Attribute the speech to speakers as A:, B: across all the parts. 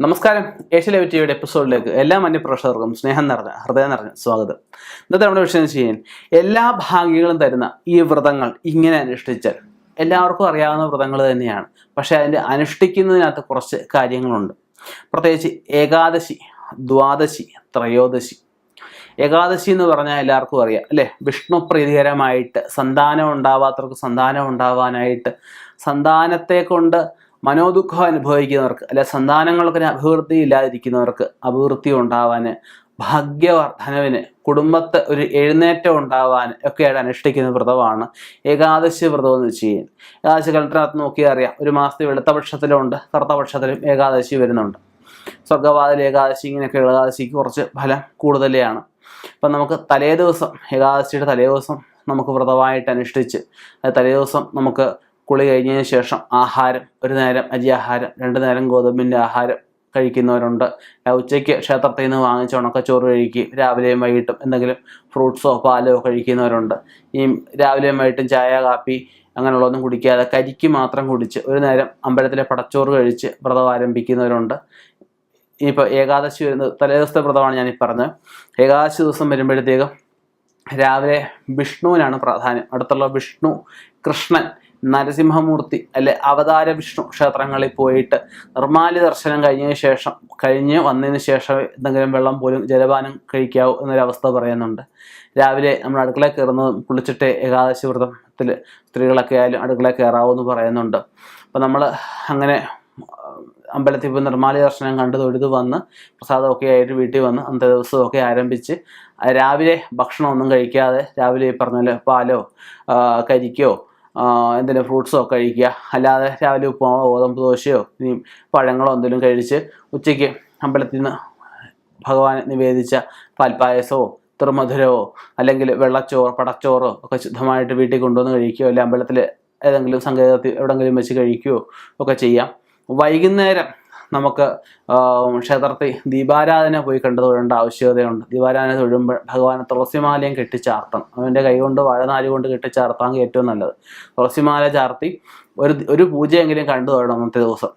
A: നമസ്കാരം. Asia live ടിവിയുടെ എപ്പിസോഡിലേക്ക് എല്ലാ മന്യപ്രേക്ഷകർക്കും സ്നേഹം നിറഞ്ഞ ഹൃദയം നിറഞ്ഞ സ്വാഗതം. ഇന്നത്തെ നമ്മുടെ വിഷയം ചെയ്യാൻ എല്ലാ ഭാഗ്യങ്ങളും തരുന്ന ഈ വ്രതങ്ങൾ ഇങ്ങനെ അനുഷ്ഠിച്ചാൽ എല്ലാവർക്കും അറിയാവുന്ന വ്രതങ്ങൾ തന്നെയാണ്. പക്ഷേ അതിന്റെ അനുഷ്ഠിക്കുന്നതിനകത്ത് കുറച്ച് കാര്യങ്ങളുണ്ട്. പ്രത്യേകിച്ച് ഏകാദശി ദ്വാദശി ത്രയോദശി. ഏകാദശി എന്ന് പറഞ്ഞാൽ എല്ലാവർക്കും അറിയാം അല്ലേ? വിഷ്ണു പ്രീതികരമായിട്ട് സന്താനം ഉണ്ടാവാത്തവർക്ക് സന്താനം ഉണ്ടാവാനായിട്ട് സന്താനത്തെ കൊണ്ട് മനോദുഃഖം അനുഭവിക്കുന്നവർക്ക് അല്ലെ സന്താനങ്ങൾക്ക് അഭിവൃദ്ധി ഇല്ലാതിരിക്കുന്നവർക്ക് അഭിവൃദ്ധി ഉണ്ടാവാൻ ഭാഗ്യവർദ്ധനവിന് കുടുംബത്തെ ഒരു എഴുന്നേറ്റം ഉണ്ടാവാൻ ഒക്കെയായിട്ട് അനുഷ്ഠിക്കുന്ന വ്രതമാണ് ഏകാദശി വ്രതം എന്ന് വെച്ച് കഴിഞ്ഞാൽ ഏകാദശി കലണ്ടറിനകത്ത് നോക്കിയാൽ അറിയാം ഒരു മാസത്തിൽ വെളുത്ത പക്ഷത്തിലുണ്ട് കറുത്ത പക്ഷത്തിലും ഏകാദശി വരുന്നുണ്ട്. സ്വർഗവാതിൽ ഏകാദശി ഇങ്ങനെയൊക്കെ ഏകാദശിക്ക് കുറച്ച് ഫലം കൂടുതലെയാണ്. അപ്പം നമുക്ക് തലേ ദിവസം ഏകാദശിയുടെ തലേ ദിവസം നമുക്ക് വ്രതമായിട്ട് അനുഷ്ഠിച്ച് തലേ ദിവസം നമുക്ക് കുളി കഴിഞ്ഞതിന് ശേഷം ആഹാരം ഒരു നേരം അരി ആഹാരം രണ്ട് നേരം ഗോതമ്പിന്റെ ആഹാരം കഴിക്കുന്നവരുണ്ട്. ഉച്ചയ്ക്ക് ക്ഷേത്രത്തിൽ നിന്ന് വാങ്ങിച്ച ഉണക്കച്ചോറ് കഴിക്കുകയും രാവിലെയും വൈകിട്ടും എന്തെങ്കിലും ഫ്രൂട്ട്സോ പാലോ കഴിക്കുന്നവരുണ്ട്. ഈ രാവിലെയും വൈകിട്ടും ചായ കാപ്പി അങ്ങനെയുള്ളതൊന്നും കുടിക്കാതെ കരിക്ക് മാത്രം കുടിച്ച് ഒരു നേരം അമ്പലത്തിലെ പടച്ചോറ് കഴിച്ച് വ്രതം ആരംഭിക്കുന്നവരുണ്ട്. ഇനിയിപ്പോൾ ഏകാദശി വരുന്നത് തലേദിവസത്തെ വ്രതമാണ് ഞാനീ പറഞ്ഞത്. ഏകാദശി ദിവസം വരുമ്പോഴത്തേക്കും രാവിലെ വിഷ്ണുവിനാണ് പ്രാധാന്യം. അടുത്തുള്ള വിഷ്ണു കൃഷ്ണൻ നരസിംഹമൂർത്തി അല്ലെ അവതാര വിഷ്ണു ക്ഷേത്രങ്ങളിൽ പോയിട്ട് നിർമാലി ദർശനം കഴിഞ്ഞതിന് ശേഷം കഴിഞ്ഞ് വന്നതിന് ശേഷം എന്തെങ്കിലും വെള്ളം പോലും ജലപാനം കഴിക്കാവൂ എന്നൊരവസ്ഥ പറയുന്നുണ്ട്. രാവിലെ നമ്മൾ അടുക്കള കയറുന്നതും കുളിച്ചിട്ട് ഏകാദശി വ്രതത്തിൽ സ്ത്രീകളൊക്കെ ആയാലും അടുക്കളയിൽ കയറാവൂ എന്ന് പറയുന്നുണ്ട്. അപ്പം നമ്മൾ അങ്ങനെ അമ്പലത്തിൽ പോയി നിർമാലി ദർശനം കണ്ട് തൊഴുത് വന്ന് പ്രസാദമൊക്കെ ആയിട്ട് വീട്ടിൽ വന്ന് അന്നത്തെ ദിവസമൊക്കെ ആരംഭിച്ച് രാവിലെ ഭക്ഷണമൊന്നും കഴിക്കാതെ രാവിലെ പറഞ്ഞ പോലെ കരിക്കോ എന്തെങ്കിലും ഫ്രൂട്ട്സോ കഴിക്കുക. അല്ലാതെ രാവിലെ ഉപ്പുമാവോ ഗോതമ്പ് ദോശയോ ഇനി പഴങ്ങളോ എന്തെങ്കിലും കഴിച്ച് ഉച്ചയ്ക്ക് അമ്പലത്തിൽ നിന്ന് ഭഗവാൻ നിവേദിച്ച പാൽപ്പായസമോ തൃമധുരമോ അല്ലെങ്കിൽ വെള്ളച്ചോറ് പടച്ചോറോ ഒക്കെ ശുദ്ധമായിട്ട് വീട്ടിൽ കൊണ്ടുവന്ന് കഴിക്കുകയോ അല്ലെങ്കിൽ അമ്പലത്തിൽ ഏതെങ്കിലും സങ്കേതത്തിൽ എവിടെങ്കിലും വെച്ച് കഴിക്കുകയോ ഒക്കെ ചെയ്യാം. വൈകുന്നേരം നമുക്ക് ക്ഷേത്രത്തിൽ ദീപാരാധന പോയി കണ്ടു തൊഴേണ്ട ആവശ്യകതയുണ്ട്. ദീപാരാധന തൊഴുമ്പോൾ ഭഗവാനെ തുളസിമാലയും കെട്ടിച്ചാർത്തണം. അവന്റെ കൈ കൊണ്ട് വാഴനാല് കൊണ്ട് കെട്ടിച്ചാർത്താമെങ്കിൽ ഏറ്റവും നല്ലത്. തുളസിമാല ചാർത്തി ഒരു ഒരു പൂജയെങ്കിലും കണ്ടു തൊഴണം അന്നത്തെ ദിവസം.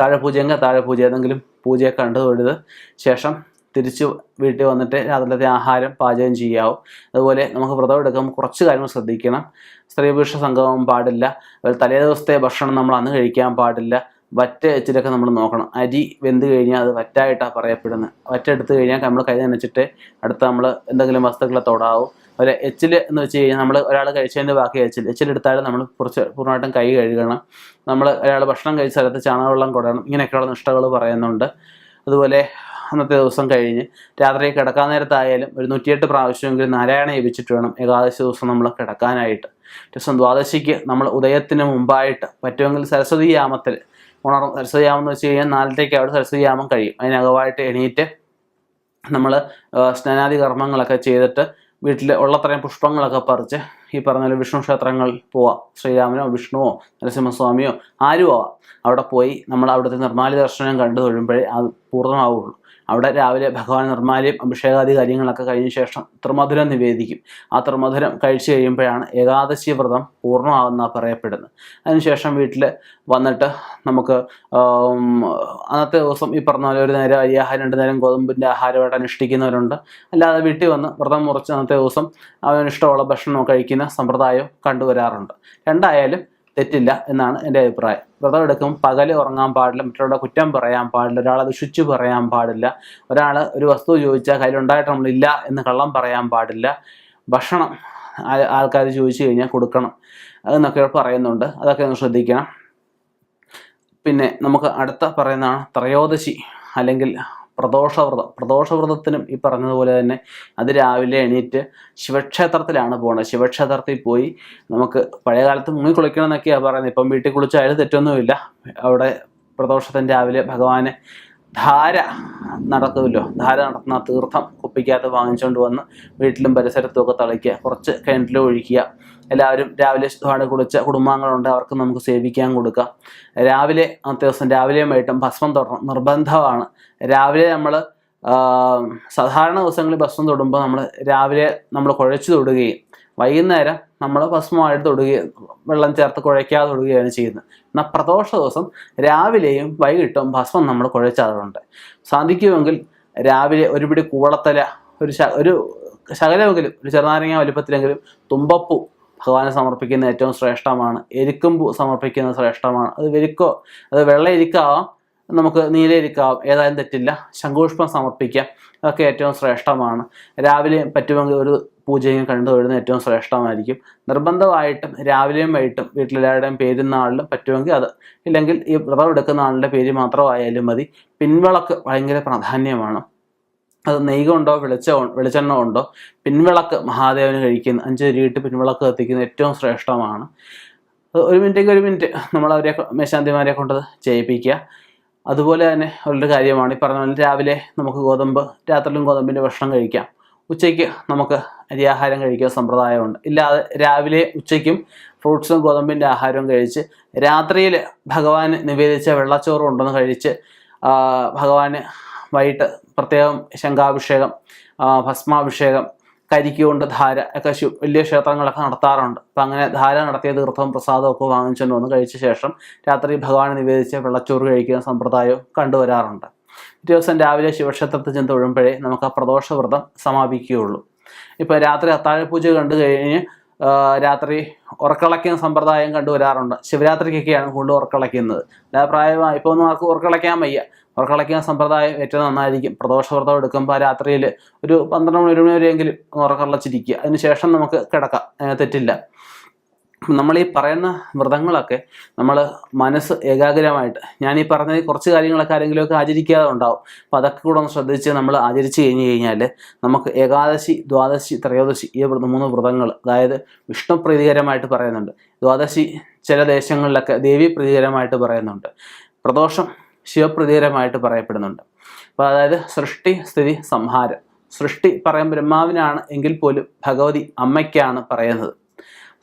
A: താഴെ പൂജയെങ്കിൽ താഴെ പൂജ. ഏതെങ്കിലും പൂജയെ കണ്ടു തൊഴുത് ശേഷം തിരിച്ച് വീട്ടിൽ വന്നിട്ട് രാത്രിയിലത്തെ ആഹാരം പാചകം ചെയ്യാവും. അതുപോലെ നമുക്ക് വ്രതം എടുക്കുമ്പോൾ കുറച്ച് കാര്യങ്ങൾ ശ്രദ്ധിക്കണം. സ്ത്രീ പുരുഷ സംഗമം പാടില്ല. അതുപോലെ തലേ ദിവസത്തെ ഭക്ഷണം നമ്മൾ അന്ന് കഴിക്കാൻ പാടില്ല. വറ്റ അച്ചിലൊക്കെ നമ്മൾ നോക്കണം. അരി വെന്ത് കഴിഞ്ഞാൽ അത് വറ്റായിട്ടാണ് പറയപ്പെടുന്നത് വറ്റ എടുത്ത് കഴിഞ്ഞാൽ നമ്മൾ കൈ നനച്ചിട്ട് അടുത്ത് നമ്മൾ എന്തെങ്കിലും വസ്തുക്കളെ തൊടാവും. അതുപോലെ എച്ചിൽ എന്ന് വെച്ച് കഴിഞ്ഞാൽ നമ്മൾ ഒരാൾ കഴിച്ചതിന്റെ ബാക്കി എച്ചിൽ എച്ചിലെടുത്താലും നമ്മൾ കുറച്ച് പൂർണമായിട്ടും കൈ കഴുകണം. നമ്മൾ ഒരാൾ ഭക്ഷണം കഴിച്ച സ്ഥലത്ത് ചാണകവെള്ളം കൊടുക്കണം ഇങ്ങനെയൊക്കെയുള്ള നിഷ്ഠകൾ പറയുന്നുണ്ട്. അതുപോലെ അന്നത്തെ ദിവസം കഴിഞ്ഞ് രാത്രി കിടക്കാൻ നേരത്തായാലും ഒരു നൂറ്റിയെട്ട് പ്രാവശ്യമെങ്കിലും നാരായണ ജപിച്ചിട്ട് വേണം ഏകാദശി ദിവസം നമ്മൾ കിടക്കാനായിട്ട്. ദിവസം ദ്വാദശിക്ക് നമ്മൾ ഉദയത്തിന് മുമ്പായിട്ട് പറ്റുമെങ്കിൽ സരസ്വതി യാമത്തിൽ ഉണർന്ന് സരസ്വതി യാമം വെച്ച് കഴിഞ്ഞാൽ നാലരയ്ക്ക് അവിടെ സരസ്വതി യാമം കഴിയും അതിനകമായിട്ട് എണീറ്റ് നമ്മൾ സ്നാനാദി കർമ്മങ്ങളൊക്കെ ചെയ്തിട്ട് വീട്ടിൽ ഉള്ളത്രയും പുഷ്പങ്ങളൊക്കെ പറിച്ച് ഈ പറഞ്ഞ പോലെ വിഷ്ണു ക്ഷേത്രങ്ങളിൽ പോവാം. ശ്രീരാമനോ വിഷ്ണുവോ നരസിംഹസ്വാമിയോ ആരും ആവാം അവിടെ പോയി നമ്മൾ അവിടുത്തെ നിർമ്മാല്യ ദർശനം കണ്ടു തൊഴുമ്പോഴേ പൂർണമാവുള്ളൂ. അവിടെ രാവിലെ ഭഗവാൻ നിർമ്മാല്യം അഭിഷേകാദി കാര്യങ്ങളൊക്കെ കഴിഞ്ഞ ശേഷം ത്രിമധുരം നിവേദിക്കും. ആ ത്രിമധുരം കഴിച്ചു കഴിയുമ്പോഴാണ് ഏകാദശി വ്രതം പൂർണമാകുന്ന പറയപ്പെടുന്നത്. അതിനുശേഷം വീട്ടിൽ വന്നിട്ട് നമുക്ക് അന്നത്തെ ദിവസം ഈ പറഞ്ഞ പോലെ ഒരു നേരം അരി ആഹാരം രണ്ട് നേരം ഗോതമ്പിന്റെ ആഹാരമായിട്ട് അനുഷ്ഠിക്കുന്നവരുണ്ട്. അല്ലാതെ വീട്ടിൽ വന്ന് വ്രതം മുറിച്ച് അന്നത്തെ ദിവസം അവന് ഇഷ്ടമുള്ള ഭക്ഷണം കഴിക്കുന്ന സമ്പ്രദായം കണ്ടുവരാറുണ്ട്. രണ്ടായാലും തെറ്റില്ല എന്നാണ് എന്റെ അഭിപ്രായം. വ്രതം എടുക്കും. പകൽ ഉറങ്ങാൻ പാടില്ല മറ്റൊരാളെ കുറ്റം പറയാൻ പാടില്ല ഒരാളെ ദുഷിച്ചു പറയാൻ പാടില്ല ഒരാൾ ഒരു വസ്തു ചോദിച്ചാൽ കയ്യിലുണ്ടായിട്ട് നമ്മളില്ല എന്ന് കള്ളം പറയാൻ പാടില്ല ഭക്ഷണം ആൾക്കാർ ചോദിച്ചു കഴിഞ്ഞാൽ കൊടുക്കണം എന്നൊക്കെ പറയുന്നുണ്ട്. അതൊക്കെ ഒന്ന് ശ്രദ്ധിക്കണം. പിന്നെ നമുക്ക് അടുത്ത പറയുന്നതാണ് ത്രയോദശി അല്ലെങ്കിൽ പ്രദോഷവ്രതം. പ്രദോഷവ്രതത്തിനും ഈ പറഞ്ഞതുപോലെ തന്നെ അത് രാവിലെ എണീറ്റ് ശിവക്ഷേത്രത്തിലാണ് പോകുന്നത് ശിവക്ഷേത്രത്തിൽ പോയി നമുക്ക് പഴയ കാലത്ത് മുങ്ങി കുളിക്കണം എന്നൊക്കെയാണ് പറയുന്നത്. ഇപ്പം വീട്ടിൽ കുളിച്ചായാലും തെറ്റൊന്നുമില്ല. അവിടെ പ്രദോഷത്തിന് രാവിലെ ഭഗവാനെ ധാര നടക്കുമല്ലോ. ധാര നടത്തുന്ന തീർത്ഥം കുപ്പിക്കകത്ത് വാങ്ങിച്ചുകൊണ്ട് വന്ന് വീട്ടിലും പരിസരത്തും ഒക്കെ തളിക്കുക കുറച്ച് കിണറ്റിൽ ഒഴിക്കുക. എല്ലാവരും രാവിലെ ശുദ്ധമാണ് കുളിച്ച കുടുംബാംഗങ്ങളുണ്ട് അവർക്ക് നമുക്ക് സേവിക്കാൻ കൊടുക്കാം. രാവിലെ അന്നത്തെ ദിവസം രാവിലെയും വൈകിട്ടും ഭസ്മം തൊടണം. നിർബന്ധമാണ്. രാവിലെ നമ്മൾ സാധാരണ ദിവസങ്ങളിൽ ഭസ്മം തൊടുമ്പോൾ നമ്മൾ രാവിലെ നമ്മൾ കുഴച്ച് തൊടുകയും വൈകുന്നേരം നമ്മൾ ഭസ്മമായിട്ട് തൊടുകയും വെള്ളം ചേർത്ത് കുഴയ്ക്കാതെ തൊടുകയാണ് ചെയ്യുന്നത്. എന്നാൽ പ്രദോഷ ദിവസം രാവിലെയും വൈകിട്ടും ഭസ്മം നമ്മൾ കുഴച്ചാറുണ്ട്. സാധിക്കുമെങ്കിൽ രാവിലെ ഒരു പിടി കൂവളത്തല ഒരു ശ ഒരു ശകലമെങ്കിലും ഒരു ചെറുനാരങ്ങ വലുപ്പത്തിലെങ്കിലും തുമ്പപ്പൂ ഭഗവാനെ സമർപ്പിക്കുന്ന ഏറ്റവും ശ്രേഷ്ഠമാണ്. എരിക്കുമ്പൂ സമർപ്പിക്കുന്ന ശ്രേഷ്ഠമാണ്. അത് വെരുക്കോ അത് വെള്ള എരിക്കാവാം നമുക്ക് നീല എരിക്കാവാം ഏതായാലും തെറ്റില്ല. ശങ്കുഷ്പം സമർപ്പിക്കാം. അതൊക്കെ ഏറ്റവും ശ്രേഷ്ഠമാണ്. രാവിലെ പറ്റുമെങ്കിൽ ഒരു പൂജയും കണ്ടു തൊഴുന്നത് ഏറ്റവും ശ്രേഷ്ഠമായിരിക്കും. നിർബന്ധമായിട്ടും രാവിലെയും വൈകിട്ടും വീട്ടിലെല്ലാവരുടെയും പേരുന്ന നാളിലും പറ്റുമെങ്കിൽ അത്. ഇല്ലെങ്കിൽ ഈ വ്രതം എടുക്കുന്ന ആളുടെ പേര് മാത്രമായാലും മതി. പിൻവിളക്ക് ഭയങ്കര പ്രാധാന്യമാണ്. അത് നെയ്യ് കൊണ്ടോ വെളിച്ച വെളിച്ചെണ്ണ കൊണ്ടോ പിൻവിളക്ക് മഹാദേവന് കഴിക്കുന്ന അഞ്ച് തിരിയിട്ട് പിൻവിളക്ക് കത്തിക്കുന്ന ഏറ്റവും ശ്രേഷ്ഠമാണ്. ഒരു മിനിറ്റേക്ക് ഒരു മിനിറ്റ് നമ്മൾ അവരെ മേശാന്തിമാരെ കൊണ്ട് ചെയ്യിപ്പിക്കുക. അതുപോലെ തന്നെ ഉള്ളൊരു കാര്യമാണ്. ഈ പറഞ്ഞ രാവിലെ നമുക്ക് ഗോതമ്പ് രാത്രിയിലും ഗോതമ്പിന്റെ ഭക്ഷണം കഴിക്കാം. ഉച്ചയ്ക്ക് നമുക്ക് അരിയാഹാരം കഴിക്കുക സമ്പ്രദായമുണ്ട്. ഇല്ലാതെ രാവിലെ ഉച്ചയ്ക്കും ഫ്രൂട്ട്സും ഗോതമ്പിന്റെ ആഹാരവും കഴിച്ച് രാത്രിയിൽ ഭഗവാന് നിവേദിച്ച വെള്ളച്ചോറും ഉണ്ടെന്ന് കഴിച്ച് ഭഗവാന് വൈകിട്ട് പ്രത്യേകം ശംഖാഭിഷേകം ഭസ്മാഭിഷേകം കരിക്കുകൊണ്ട് ധാര ഒക്കെ വലിയ ക്ഷേത്രങ്ങളൊക്കെ നടത്താറുണ്ട്. അപ്പം അങ്ങനെ ധാര നടത്തിയ തീർത്ഥവും പ്രസാദവും ഒക്കെ വാങ്ങിച്ചുകൊണ്ട് വന്ന് കഴിച്ച ശേഷം രാത്രി ഭഗവാനെ നിവേദിച്ച വെള്ളച്ചോറ് കഴിക്കുന്ന സമ്പ്രദായവും കണ്ടുവരാറുണ്ട്. ദിവസം രാവിലെ ശിവക്ഷേത്രത്തിൽ ചെന്ന് തൊഴുമ്പോഴേ നമുക്ക് ആ പ്രദോഷവ്രതം സമാപിക്കുകയുള്ളൂ. ഇപ്പോൾ രാത്രി അത്താഴപൂജ കണ്ടു കഴിഞ്ഞ് രാത്രി ഉറക്കളയ്ക്കുന്ന സമ്പ്രദായം കണ്ടുവരാറുണ്ട് ശിവരാത്രിക്കൊക്കെയാണ് കൂടുതൽ ഉറക്കളയ്ക്കുന്നത്. അല്ലാതെ പ്രായമായി ഇപ്പോൾ ഒന്നും ആർക്കും ഉറക്കളയ്ക്കാൻ വയ്യ. ഉറക്കളയ്ക്കുന്ന സമ്പ്രദായം ഏറ്റവും നന്നായിരിക്കും. പ്രദോഷവ്രതം എടുക്കുമ്പോൾ രാത്രിയിൽ ഒരു പന്ത്രണ്ട് മണി ഒരു മണി വരെയെങ്കിലും ഉറക്കളച്ചിരിക്കുക. അതിന് ശേഷം നമുക്ക് കിടക്കാം. തെറ്റില്ല. നമ്മൾ ഈ പറയുന്ന വ്രതങ്ങളൊക്കെ നമ്മൾ മനസ്സ് ഏകാഗ്രമായിട്ട് ഞാൻ ഈ പറഞ്ഞ കുറച്ച് കാര്യങ്ങളൊക്കെ ആരെങ്കിലുമൊക്കെ ആചരിക്കാതെ ഉണ്ടാവും. അപ്പോൾ അതൊക്കെ കൂടെ ഒന്ന് ശ്രദ്ധിച്ച് നമ്മൾ ആചരിച്ച് കഴിഞ്ഞ് കഴിഞ്ഞാൽ നമുക്ക് ഏകാദശി ദ്വാദശി ത്രയോദശി ഈ മൂന്ന് വ്രതങ്ങൾ അതായത് വിഷ്ണു പ്രീതികരമായിട്ട് പറയുന്നുണ്ട്. ദ്വാദശി ചില ദേശങ്ങളിലൊക്കെ ദേവി പ്രീതികരമായിട്ട് പറയുന്നുണ്ട്. പ്രദോഷം ശിവപ്രീതികരമായിട്ട് പറയപ്പെടുന്നുണ്ട്. അപ്പോൾ അതായത് സൃഷ്ടി സ്ഥിതി സംഹാരം. സൃഷ്ടി പറയാൻ ബ്രഹ്മാവിനാണ് എങ്കിൽ പോലും ഭഗവതി അമ്മയ്ക്കാണ് പറയുന്നത്.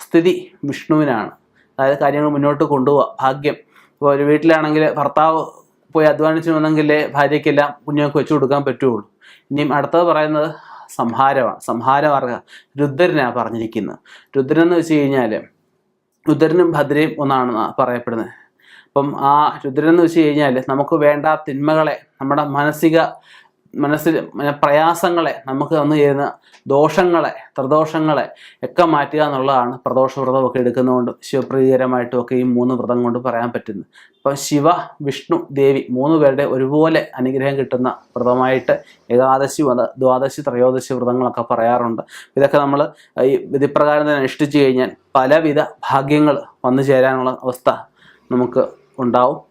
A: സ്ഥിതി വിഷ്ണുവിനാണ്. അതായത് കാര്യങ്ങൾ മുന്നോട്ട് കൊണ്ടുപോവുക ഭാഗ്യം. ഇപ്പോൾ ഒരു വീട്ടിലാണെങ്കിൽ ഭർത്താവ് പോയി അധ്വാനിച്ചു വന്നെങ്കിലേ ഭാര്യയ്ക്കെല്ലാം കുഞ്ഞുങ്ങൾക്ക് വെച്ചു കൊടുക്കാൻ പറ്റുള്ളൂ. ഇനിയും അടുത്തത് പറയുന്നത് സംഹാരമാണ്. സംഹാരമാർഗ. രുദ്രനാണ് പറഞ്ഞിരിക്കുന്നത്. രുദ്രൻ എന്ന് വെച്ച് കഴിഞ്ഞാൽ രുദ്രനും ഭദ്രയും ഒന്നാണ് ന- പറയപ്പെടുന്നത്. അപ്പം ആ രുദ്രൻ എന്ന് വെച്ച് കഴിഞ്ഞാൽ നമുക്ക് വേണ്ട തിന്മകളെ നമ്മുടെ മാനസിക മനസ്സിൽ മന- പ്രയാസങ്ങളെ നമുക്ക് വന്നു ചേരുന്ന ദോഷങ്ങളെ ത്രിദോഷങ്ങളെ ഒക്കെ മാറ്റുക എന്നുള്ളതാണ് പ്രദോഷ വ്രതമൊക്കെ എടുക്കുന്നതുകൊണ്ടും ശിവപ്രീതികരമായിട്ടും ഒക്കെ ഈ മൂന്ന് വ്രതം കൊണ്ട് പറയാൻ പറ്റുന്നത്. അപ്പം ശിവ വിഷ്ണു ദേവി മൂന്ന് പേരുടെ ഒരുപോലെ അനുഗ്രഹം കിട്ടുന്ന വ്രതമായിട്ട് ഏകാദശി വ്രത ദ്വാദശി ത്രയോദശി വ്രതങ്ങളൊക്കെ പറയാറുണ്ട്. ഇതൊക്കെ നമ്മൾ ഈ വിധിപ്രകാരം തന്നെ അനുഷ്ഠിച്ചു കഴിഞ്ഞാൽ പലവിധ ഭാഗ്യങ്ങൾ വന്നു ചേരാനുള്ള അവസ്ഥ നമുക്ക് ഉണ്ടാവും.